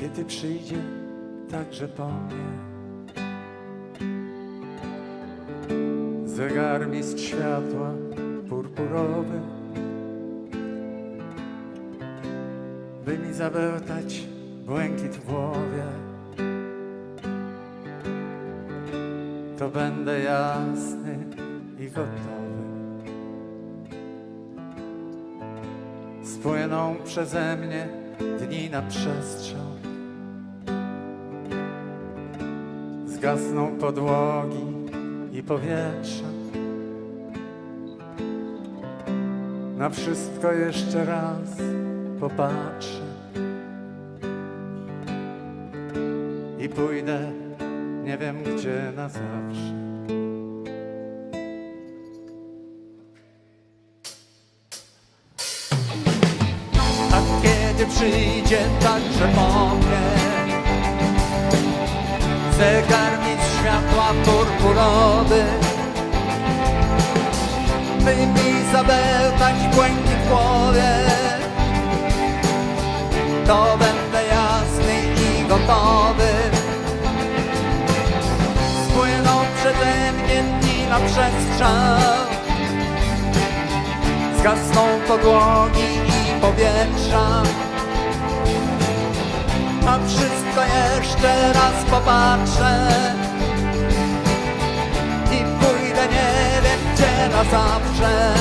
kiedy przyjdzie także po mnie. Zegarmistrz światła purpurowy, by mi zabełtać błękit w głowie. To będę jasny i gotowy. Spłyną przeze mnie dni na przestrzał. Zgasną podłogi i powietrza. Na wszystko jeszcze raz popatrzę. I pójdę nie wiem gdzie na zawsze. A kiedy przyjdzie także po mnie Zegarmistrz światła purpurowy mi zabełtać błękit w głowie. To będę jasny i gotowy. Spłyną przeze mnie dni na przestrzał. Zgasną podłogi i powietrza. A wszystko jeszcze raz popatrzę. I pójdę nie wiem gdzie na zawsze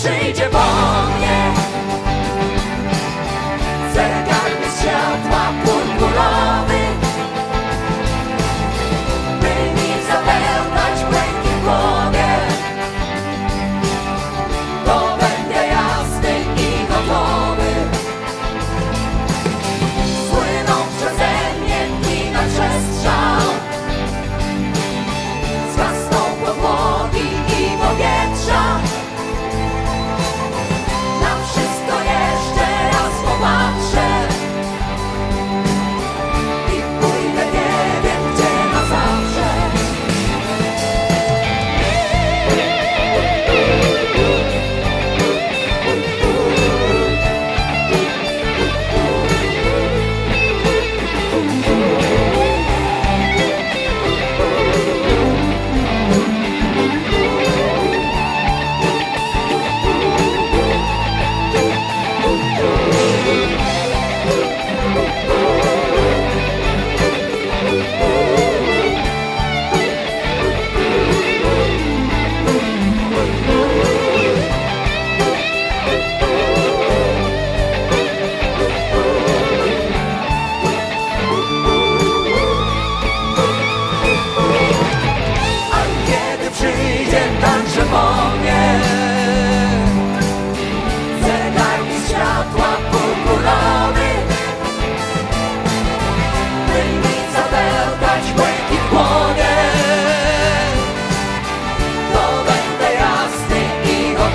przyjdzie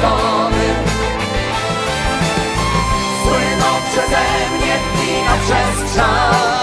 i gotowy Spłyną przeze mnie dni na przestrzał